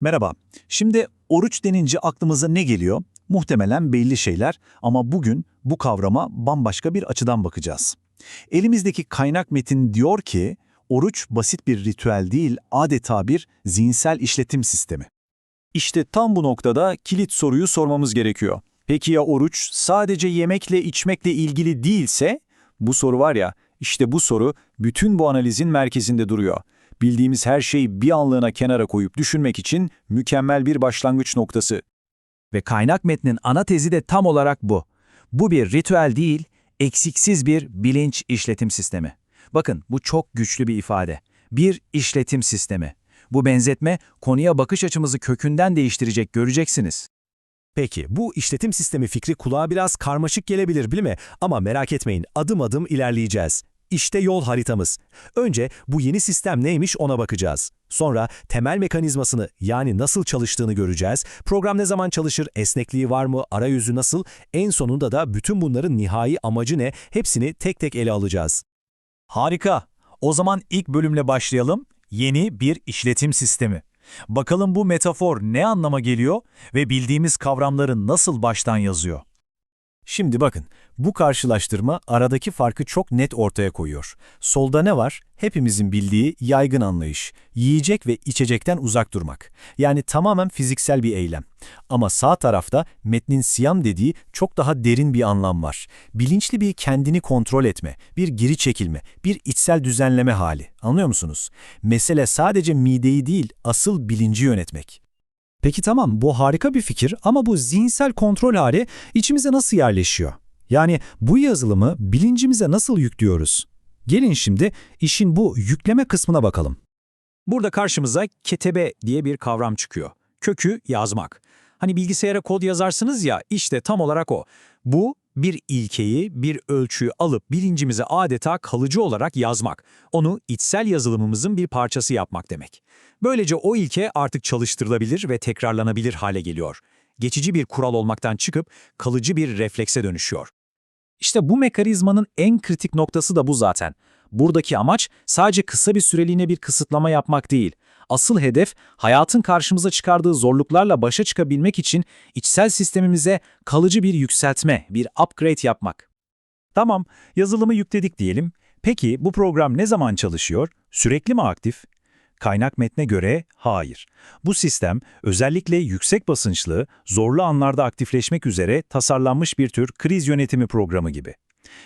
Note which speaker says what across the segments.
Speaker 1: Merhaba. Şimdi oruç denince aklımıza ne geliyor? Muhtemelen belli şeyler ama bugün bu kavrama bambaşka bir açıdan bakacağız. Elimizdeki kaynak metin diyor ki, oruç basit bir ritüel değil, adeta bir zihinsel işletim sistemi. İşte tam bu noktada kilit soruyu sormamız gerekiyor. Peki ya oruç sadece yemekle içmekle ilgili değilse? Bu soru var ya, işte bu soru bütün bu analizin merkezinde duruyor bildiğimiz her şeyi bir anlığına kenara koyup düşünmek için mükemmel bir başlangıç noktası.
Speaker 2: Ve kaynak metnin ana tezi de tam olarak bu. Bu bir ritüel değil, eksiksiz bir bilinç işletim sistemi. Bakın bu çok güçlü bir ifade. Bir işletim sistemi. Bu benzetme konuya bakış açımızı kökünden değiştirecek göreceksiniz.
Speaker 3: Peki bu işletim sistemi fikri kulağa biraz karmaşık gelebilir değil mi? Ama merak etmeyin adım adım ilerleyeceğiz. İşte yol haritamız. Önce bu yeni sistem neymiş ona bakacağız. Sonra temel mekanizmasını yani nasıl çalıştığını göreceğiz. Program ne zaman çalışır, esnekliği var mı, arayüzü nasıl? En sonunda da bütün bunların nihai amacı ne? Hepsini tek tek ele alacağız.
Speaker 1: Harika. O zaman ilk bölümle başlayalım. Yeni bir işletim sistemi. Bakalım bu metafor ne anlama geliyor ve bildiğimiz kavramları nasıl baştan yazıyor?
Speaker 3: Şimdi bakın, bu karşılaştırma aradaki farkı çok net ortaya koyuyor. Solda ne var? Hepimizin bildiği yaygın anlayış. Yiyecek ve içecekten uzak durmak. Yani tamamen fiziksel bir eylem. Ama sağ tarafta metnin siyam dediği çok daha derin bir anlam var. Bilinçli bir kendini kontrol etme, bir geri çekilme, bir içsel düzenleme hali. Anlıyor musunuz? Mesele sadece mideyi değil, asıl bilinci yönetmek. Peki tamam bu harika bir fikir ama bu zihinsel kontrol hali içimize nasıl yerleşiyor? Yani bu yazılımı bilincimize nasıl yüklüyoruz? Gelin şimdi işin bu yükleme kısmına bakalım.
Speaker 1: Burada karşımıza ketebe diye bir kavram çıkıyor. Kökü yazmak. Hani bilgisayara kod yazarsınız ya işte tam olarak o. Bu bir ilkeyi, bir ölçüyü alıp bilincimize adeta kalıcı olarak yazmak. Onu içsel yazılımımızın bir parçası yapmak demek. Böylece o ilke artık çalıştırılabilir ve tekrarlanabilir hale geliyor. Geçici bir kural olmaktan çıkıp kalıcı bir reflekse dönüşüyor. İşte bu mekanizmanın en kritik noktası da bu zaten. Buradaki amaç sadece kısa bir süreliğine bir kısıtlama yapmak değil. Asıl hedef hayatın karşımıza çıkardığı zorluklarla başa çıkabilmek için içsel sistemimize kalıcı bir yükseltme, bir upgrade yapmak. Tamam, yazılımı yükledik diyelim. Peki bu program ne zaman çalışıyor? Sürekli mi aktif? Kaynak metne göre hayır. Bu sistem özellikle yüksek basınçlı, zorlu anlarda aktifleşmek üzere tasarlanmış bir tür kriz yönetimi programı gibi.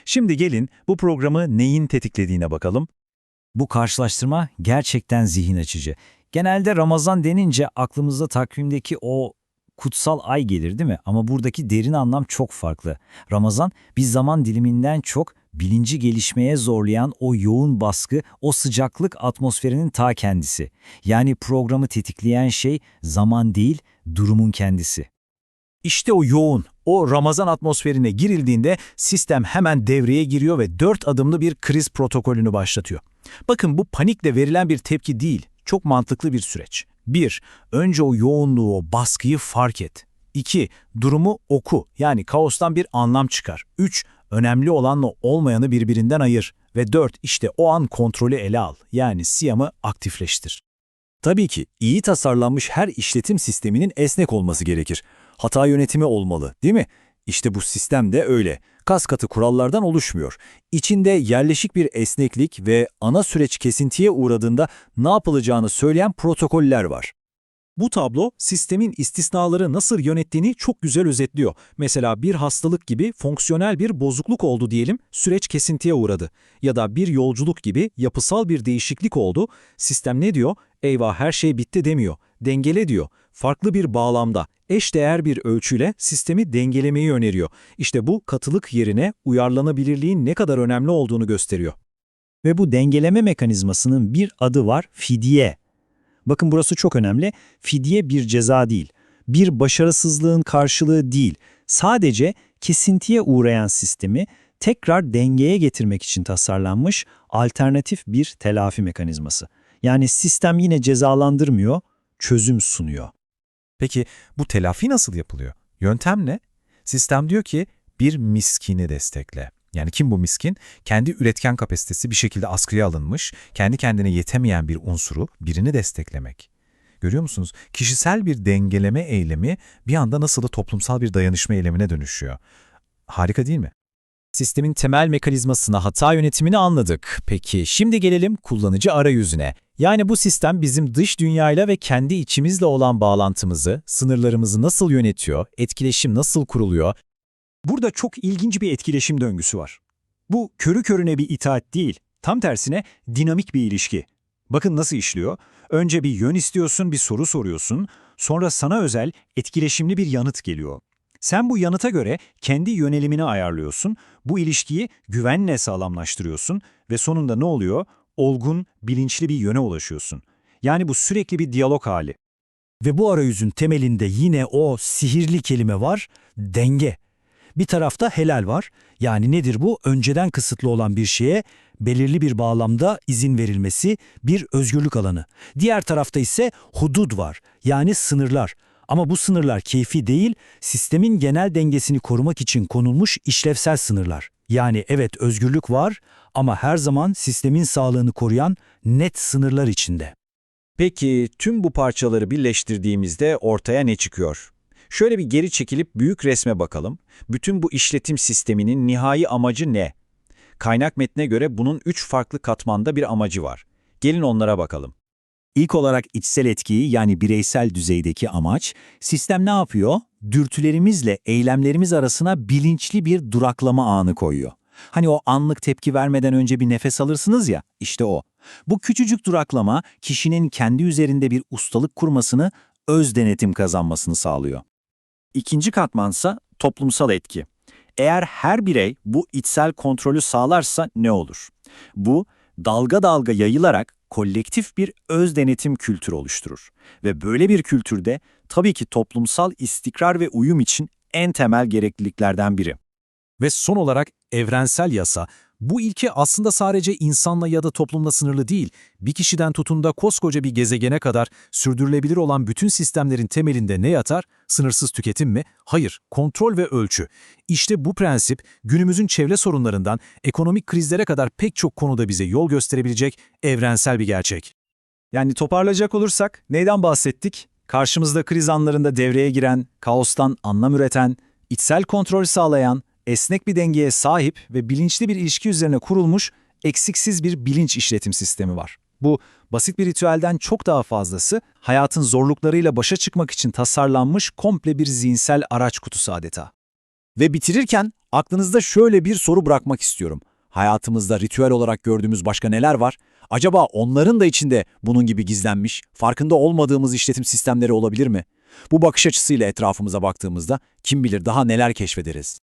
Speaker 1: Şimdi gelin bu programı neyin tetiklediğine bakalım.
Speaker 2: Bu karşılaştırma gerçekten zihin açıcı. Genelde Ramazan denince aklımıza takvimdeki o kutsal ay gelir değil mi? Ama buradaki derin anlam çok farklı. Ramazan bir zaman diliminden çok bilinci gelişmeye zorlayan o yoğun baskı, o sıcaklık atmosferinin ta kendisi. Yani programı tetikleyen şey zaman değil, durumun kendisi.
Speaker 3: İşte o yoğun, o Ramazan atmosferine girildiğinde sistem hemen devreye giriyor ve dört adımlı bir kriz protokolünü başlatıyor. Bakın bu panikle verilen bir tepki değil, çok mantıklı bir süreç. 1. Önce o yoğunluğu, o baskıyı fark et. 2. Durumu oku, yani kaostan bir anlam çıkar. 3. Önemli olanla olmayanı birbirinden ayır. Ve 4. işte o an kontrolü ele al, yani siyamı aktifleştir. Tabii ki iyi tasarlanmış her işletim sisteminin esnek olması gerekir. Hata yönetimi olmalı, değil mi? İşte bu sistem de öyle. Kas katı kurallardan oluşmuyor. İçinde yerleşik bir esneklik ve ana süreç kesintiye uğradığında ne yapılacağını söyleyen protokoller var. Bu tablo sistemin istisnaları nasıl yönettiğini çok güzel özetliyor. Mesela bir hastalık gibi fonksiyonel bir bozukluk oldu diyelim, süreç kesintiye uğradı. Ya da bir yolculuk gibi yapısal bir değişiklik oldu, sistem ne diyor? Eyvah her şey bitti demiyor, dengele diyor. Farklı bir bağlamda, eşdeğer bir ölçüyle sistemi dengelemeyi öneriyor. İşte bu katılık yerine uyarlanabilirliğin ne kadar önemli olduğunu gösteriyor.
Speaker 2: Ve bu dengeleme mekanizmasının bir adı var, fidye. Bakın burası çok önemli. Fidye bir ceza değil. Bir başarısızlığın karşılığı değil. Sadece kesintiye uğrayan sistemi tekrar dengeye getirmek için tasarlanmış alternatif bir telafi mekanizması. Yani sistem yine cezalandırmıyor, çözüm sunuyor.
Speaker 4: Peki bu telafi nasıl yapılıyor? Yöntem ne? Sistem diyor ki bir miskini destekle. Yani kim bu miskin? Kendi üretken kapasitesi bir şekilde askıya alınmış, kendi kendine yetemeyen bir unsuru, birini desteklemek. Görüyor musunuz? Kişisel bir dengeleme eylemi bir anda nasıl da toplumsal bir dayanışma eylemine dönüşüyor. Harika değil mi?
Speaker 3: Sistemin temel mekanizmasına hata yönetimini anladık. Peki şimdi gelelim kullanıcı arayüzüne. Yani bu sistem bizim dış dünyayla ve kendi içimizle olan bağlantımızı, sınırlarımızı nasıl yönetiyor, etkileşim nasıl kuruluyor,
Speaker 1: Burada çok ilginç bir etkileşim döngüsü var. Bu körü körüne bir itaat değil, tam tersine dinamik bir ilişki. Bakın nasıl işliyor. Önce bir yön istiyorsun, bir soru soruyorsun, sonra sana özel, etkileşimli bir yanıt geliyor. Sen bu yanıta göre kendi yönelimini ayarlıyorsun, bu ilişkiyi güvenle sağlamlaştırıyorsun ve sonunda ne oluyor? Olgun, bilinçli bir yöne ulaşıyorsun. Yani bu sürekli bir diyalog hali.
Speaker 3: Ve bu arayüzün temelinde yine o sihirli kelime var, denge. Bir tarafta helal var. Yani nedir bu? Önceden kısıtlı olan bir şeye belirli bir bağlamda izin verilmesi, bir özgürlük alanı. Diğer tarafta ise hudud var. Yani sınırlar. Ama bu sınırlar keyfi değil, sistemin genel dengesini korumak için konulmuş işlevsel sınırlar. Yani evet özgürlük var ama her zaman sistemin sağlığını koruyan net sınırlar içinde.
Speaker 1: Peki tüm bu parçaları birleştirdiğimizde ortaya ne çıkıyor? Şöyle bir geri çekilip büyük resme bakalım. Bütün bu işletim sisteminin nihai amacı ne? Kaynak metne göre bunun üç farklı katmanda bir amacı var. Gelin onlara bakalım.
Speaker 3: İlk olarak içsel etkiyi yani bireysel düzeydeki amaç, sistem ne yapıyor? Dürtülerimizle eylemlerimiz arasına bilinçli bir duraklama anı koyuyor. Hani o anlık tepki vermeden önce bir nefes alırsınız ya, işte o. Bu küçücük duraklama kişinin kendi üzerinde bir ustalık kurmasını, öz denetim kazanmasını sağlıyor. İkinci katmansa toplumsal etki. Eğer her birey bu içsel kontrolü sağlarsa ne olur? Bu dalga dalga yayılarak kolektif bir öz denetim kültürü oluşturur. Ve böyle bir kültürde tabii ki toplumsal istikrar ve uyum için en temel gerekliliklerden biri.
Speaker 4: Ve son olarak evrensel yasa. Bu ilke aslında sadece insanla ya da toplumla sınırlı değil, bir kişiden tutun da koskoca bir gezegene kadar sürdürülebilir olan bütün sistemlerin temelinde ne yatar? Sınırsız tüketim mi? Hayır, kontrol ve ölçü. İşte bu prensip günümüzün çevre sorunlarından ekonomik krizlere kadar pek çok konuda bize yol gösterebilecek evrensel bir gerçek.
Speaker 3: Yani toparlayacak olursak neyden bahsettik? Karşımızda kriz anlarında devreye giren, kaostan anlam üreten, içsel kontrol sağlayan, esnek bir dengeye sahip ve bilinçli bir ilişki üzerine kurulmuş eksiksiz bir bilinç işletim sistemi var. Bu basit bir ritüelden çok daha fazlası, hayatın zorluklarıyla başa çıkmak için tasarlanmış komple bir zihinsel araç kutusu adeta. Ve bitirirken aklınızda şöyle bir soru bırakmak istiyorum. Hayatımızda ritüel olarak gördüğümüz başka neler var? Acaba onların da içinde bunun gibi gizlenmiş, farkında olmadığımız işletim sistemleri olabilir mi? Bu bakış açısıyla etrafımıza baktığımızda kim bilir daha neler keşfederiz.